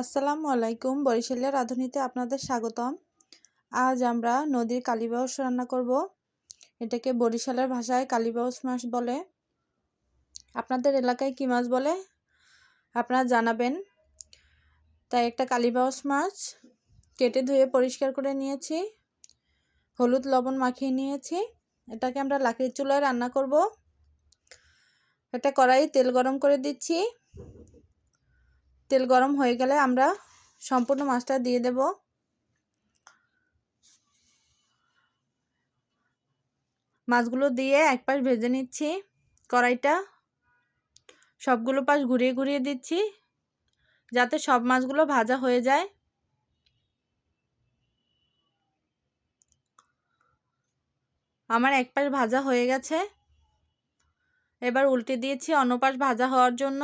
আসসালামু আলাইকুম। বরিশালের রাঁধুনিতে আপনাদের স্বাগতম। আজ আমরা নদীর কালীবাউস রান্না করব। এটাকে বরিশালের ভাষায় কালীবাউস মাছ বলে। আপনাদের এলাকায় কী মাছ বলে? আপনারা জানাবেন। তাই একটা কালীবাউস মাছ কেটে ধুয়ে পরিষ্কার করে নিয়েছি। হলুদ লবণ মাখিয়ে নিয়েছি। এটাকে আমরা লাকড়ির চুলায় রান্না করব। একটা কড়াই তেল গরম করে দিচ্ছি। তেল গরম হয়ে গেলে আমরা সম্পূর্ণ মাছটা দিয়ে দেব। মাছগুলো দিয়ে এক পাশ ভেজে নিচ্ছি, কড়াইটা সবগুলো পাশ ঘুরিয়ে ঘুরিয়ে দিচ্ছি, যাতে সব মাছগুলো ভাজা হয়ে যায়। আমার এক পাশ ভাজা হয়ে গেছে। এবার উল্টে দিয়েছি অন্য পাশ ভাজা হওয়ার জন্য।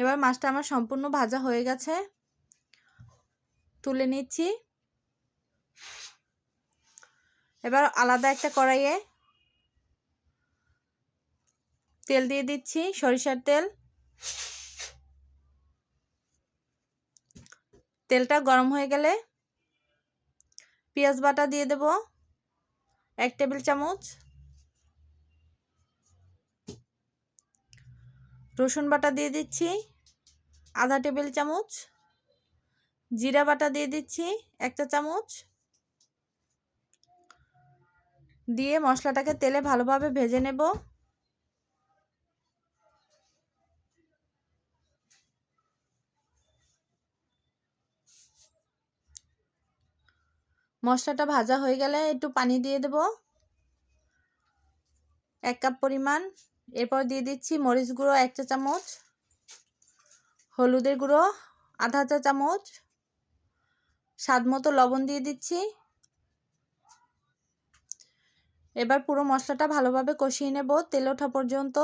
এবার মাছটা আমার সম্পূর্ণ ভাজা হয়ে গেছে। তুলে নিচ্ছি। এবার আলাদা একটা কড়াইয়ে তেল দিয়ে দিচ্ছি, সরিষার তেল। তেলটা গরম হয়ে গেলে পেঁয়াজ বাটা দিয়ে দেব, এক টেবিল চামচ। রসুন বাটা দিয়ে দিচ্ছি, আধা টেবিল চামচ, জিরা বাটা দিয়ে দিচ্ছি একটা চামচ। দিয়ে মশলাটাকে তেলে ভালোভাবে ভেজে নেব। মশলাটা ভাজা হয়ে গেলে একটু পানি দিয়ে দেব। এক কাপ পরিমাণ এরপর দিয়ে দিচ্ছি মরিচ গুঁড়ো এক চা চামচ, হলুদের গুঁড়ো আধা চা চামচ, স্বাদ মতো লবণ দিয়ে দিচ্ছি। এবার পুরো মশলাটা ভালোভাবে কষিয়ে নেব তেল ওঠা পর্যন্ত।